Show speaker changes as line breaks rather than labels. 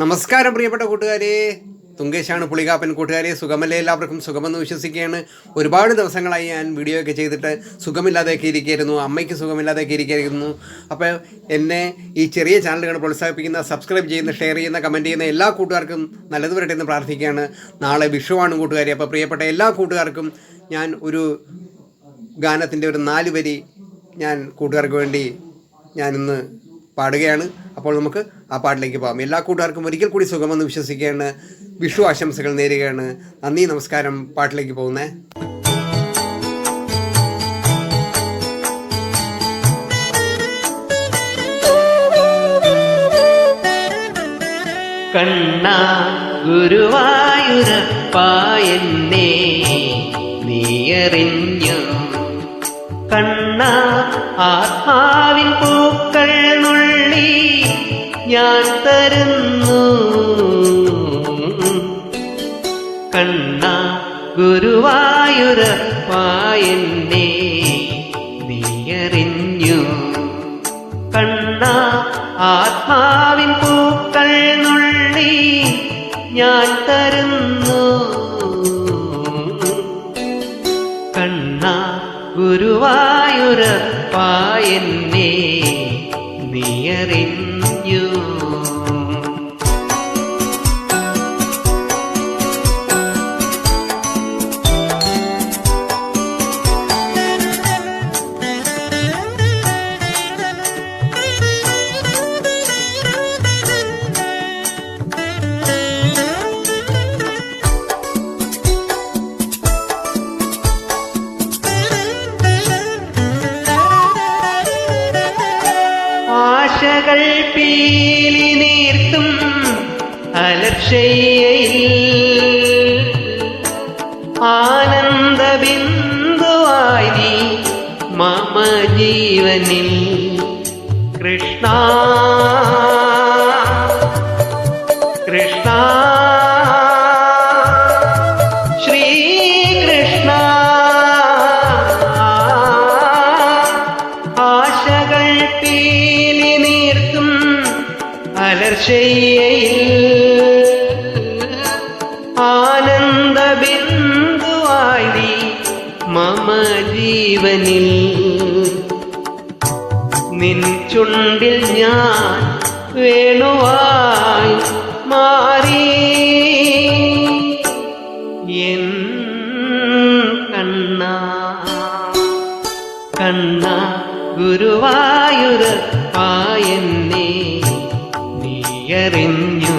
നമസ്കാരം പ്രിയപ്പെട്ട കൂട്ടുകാരെ. തുങ്കേശാണ് പുളികാപ്പൻ കൂട്ടുകാരെ സുഖമല്ലേ? എല്ലാവർക്കും സുഖമെന്ന് വിശ്വസിക്കുകയാണ്. ഒരുപാട് ദിവസങ്ങളായി ഞാൻ വീഡിയോ ഒക്കെ ചെയ്തിട്ട് സുഖമില്ലാതെയൊക്കെ ഇരിക്കുകയായിരുന്നു. അമ്മയ്ക്ക് സുഖമില്ലാതെയൊക്കെ ഇരിക്കുകയായിരുന്നു. അപ്പോൾ എന്നെ ഈ ചെറിയ ചാനലുകൾ പ്രോത്സാഹിപ്പിക്കുന്ന സബ്സ്ക്രൈബ് ചെയ്യുന്ന ഷെയർ ചെയ്യുന്ന കമന്റ് ചെയ്യുന്ന എല്ലാ കൂട്ടുകാർക്കും നല്ലത് വരട്ടെ എന്ന് പ്രാർത്ഥിക്കുകയാണ്. നാളെ വിഷുവാണ് കൂട്ടുകാരെ. അപ്പോൾ പ്രിയപ്പെട്ട എല്ലാ കൂട്ടുകാർക്കും ഞാൻ ഒരു ഗാനത്തിന്റെ ഒരു നാല് വരി ഞാൻ കൂട്ടുകാർക്ക് വേണ്ടി ഞാനിന്ന് പാടുകയാണ്. അപ്പോൾ നമുക്ക് ആ പാട്ടിലേക്ക് പോകാം. എല്ലാ കൂട്ടുകാർക്കും ഒരിക്കൽ കൂടി സുഖമെന്ന് വിശ്വസിക്കുകയാണ്. വിഷു ആശംസകൾ നേരുകയാണ്. നന്ദി നമസ്കാരം. പാട്ടിലേക്ക് പോകുന്നേ.
കണ്ണ ഗുരുവായൂരപ്പായെന്നെ നീയറിഞ്ഞു. കണ്ണ ആത്മാവിൻ പൂക്കൾ നുള്ളി ഞാൻ തരുന്നു. കണ്ണ ഗുരുവായൂരപ്പായെന്നെ നീയറിഞ്ഞു. കണ്ണ ആത്മാവിൻ പൂക്കൾ നുള്ളി ഞാൻ തരുന്നു. കണ്ണ ഗുരുവായൂരപ്പായെന്നെ നീയറിഞ്ഞു. പീലി നീർത്തും അലക്ഷയ്യയിൽ ആനന്ദ ബിന്ദുവായി നീ മമ ജീവനിൽ കൃഷ്ണ അലർഷയിൽ ആനന്ദ ബിന്ദുവായി മമ ജീവനിൽ നിൻ ചുണ്ടിൽ ഞാൻ വേണുവായി മാറി. എൻ കണ്ണ കണ്ണ ഗുരുവായൂരപ്പായെന്നെ. നീയറിഞ്ഞു